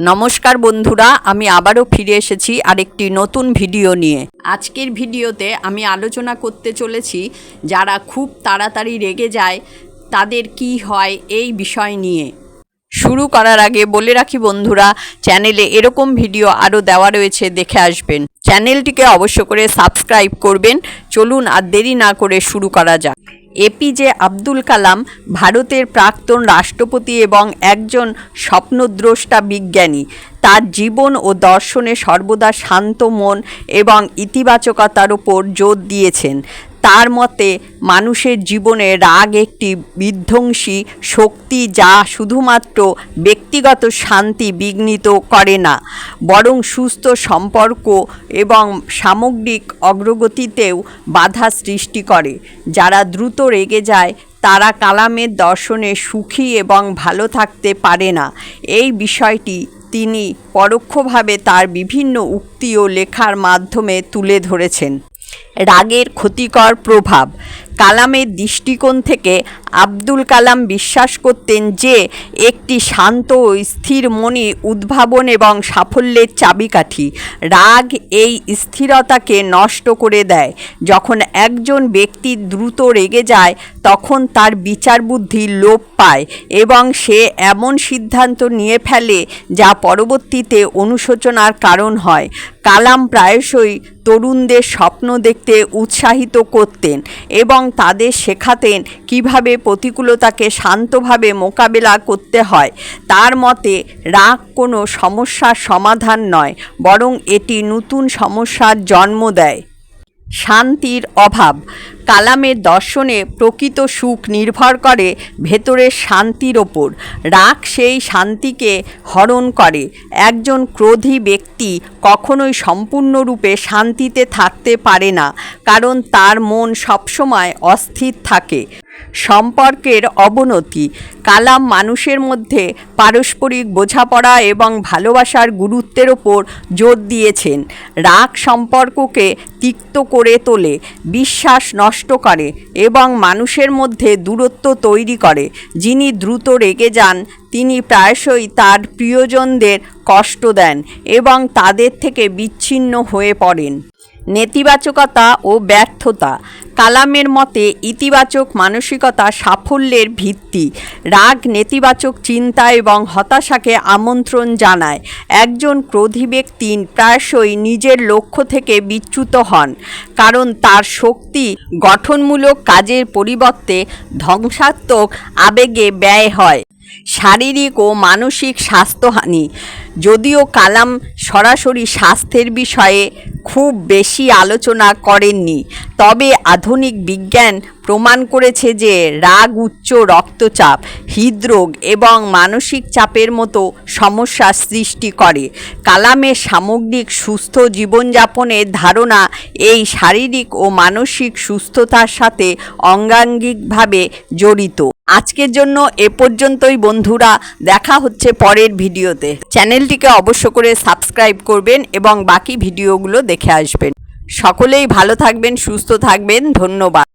নমস্কার বন্ধুরা, আমি আবারও ফিরে এসেছি আরেকটি নতুন ভিডিও নিয়ে। আজকের ভিডিওতে আমি আলোচনা করতে চলেছি যারা খুব তাড়াতাড়ি রেগে যায়, তাদের কি হয় এই বিষয় নিয়ে। শুরু করার আগে বলে রাখি বন্ধুরা, চ্যানেলে এরকম ভিডিও আরও দেওয়া রয়েছে, দেখে আসবেন। চ্যানেলটিকে অবশ্য করে সাবস্ক্রাইব করবেন। চলুন আর দেরি না করে শুরু করা যাক। এপিজে আব্দুল কালাম ভারতের প্রাক্তন রাষ্ট্রপতি এবং একজন স্বপ্নদ্রষ্টা বিজ্ঞানী। তার জীবন ও দর্শনে সর্বদা শান্ত মন এবং ইতিবাচকতার ওপর জোর দিয়েছেন। তার মতে, মানুষের জীবনে রাগ একটি বিধ্বংসী শক্তি যা শুধুমাত্র ব্যক্তিগত শান্তি বিঘ্নিত করে না, বরং সুস্থ সম্পর্ক এবং সামগ্রিক অগ্রগতিতেও বাধা সৃষ্টি করে। যারা দ্রুত রেগে যায়, তারা কালামের দর্শনে সুখী এবং ভালো থাকতে পারে না। এই বিষয়টি তিনি পরোক্ষভাবে তার বিভিন্ন উক্তি ও লেখার মাধ্যমে তুলে ধরেছেন। রাগের ক্ষতিকর প্রভাব। কালামের দৃষ্টিকোণ থেকে আব্দুল কালাম বিশ্বাস করতেন যে, একটি শান্ত স্থির মনই উদ্ভাবন এবং সাফল্যের চাবিকাঠি। রাগ এই স্থিরতাকে নষ্ট করে দেয়। যখন একজন ব্যক্তি দ্রুত রেগে যায়, তখন তার বিচার বুদ্ধি লোপ পায় এবং সে এমন সিদ্ধান্ত নিয়ে ফেলে যা পরবর্তীতে অনুশোচনার কারণ হয়। কালাম প্রায়শই তরুণদের স্বপ্ন দেখতে উৎসাহিত করতেন এবং তাদের শেখাতেন কীভাবে প্রতিকূলতাকে শান্তভাবে মোকাবেলা করতে হয়। তার মতে, রাগ কোনো সমস্যার সমাধান নয়, বরং এটি নতুন সমস্যার জন্ম দেয়। শান্তির অভাব। কালামের দর্শনে প্রকৃত সুখ নির্ভর করে ভেতরের শান্তির ওপর। রাগ সেই শান্তিকে হরণ করে। একজন ক্রোধী ব্যক্তি কখনোই সম্পূর্ণরূপে শান্তিতে থাকতে পারে না, কারণ তার মন সবসময় অস্থির থাকে। সম্পর্কের অবনতি। কালাম মানুষের মধ্যে পারস্পরিক বোঝাপড়া এবং ভালোবাসার গুরুত্বের ওপর জোর দিয়েছেন। রাগ সম্পর্ককে তিক্ত করে তোলে, বিশ্বাস নষ্ট করে এবং মানুষের মধ্যে দূরত্ব তৈরি করে। যিনি দ্রুত রেগে যান, তিনি প্রায়শই তার প্রিয়জনদের কষ্ট দেন এবং তাদের থেকে বিচ্ছিন্ন হয়ে পড়েন। নেতিবাচকতা ও ব্যর্থতা। কালামের মতে, ইতিবাচক মানসিকতা সাফল্যের ভিত্তি। রাগ নেতিবাচক চিন্তা এবং হতাশাকে আমন্ত্রণ জানায়। একজন ক্রোধী ব্যক্তি প্রায়শই নিজের লক্ষ্য থেকে বিচ্যুত হন, কারণ তার শক্তি গঠনমূলক কাজের পরিবর্তে ধ্বংসাত্মক আবেগে ব্যয় হয়। শারীরিক ও মানসিক স্বাস্থ্যহানি। যদিও কালাম সরাসরি স্বাস্থ্যের বিষয়ে খুব বেশি আলোচনা করেননি। তবে আধুনিক বিজ্ঞান প্রমাণ করেছে যে রাগ, উচ্চ রক্তচাপ, হৃদরোগ এবং মানসিক চাপের মতো সমস্যা সৃষ্টি করে। কালামের সামগ্রিক সুস্থ জীবনযাপনের ধারণা এই শারীরিক ও মানসিক সুস্থতার সাথে অঙ্গাঙ্গিকভাবে জড়িত। আজকের জন্য এ পর্যন্তই বন্ধুরা, দেখা হচ্ছে পরের ভিডিওতে। চ্যানেলটিকে অবশ্য করে সাবস্ক্রাইব করবেন এবং বাকি ভিডিওগুলো দেখে আসবেন। সকলেই ভালো থাকবেন সুস্থ থাকবেন। ধন্যবাদ।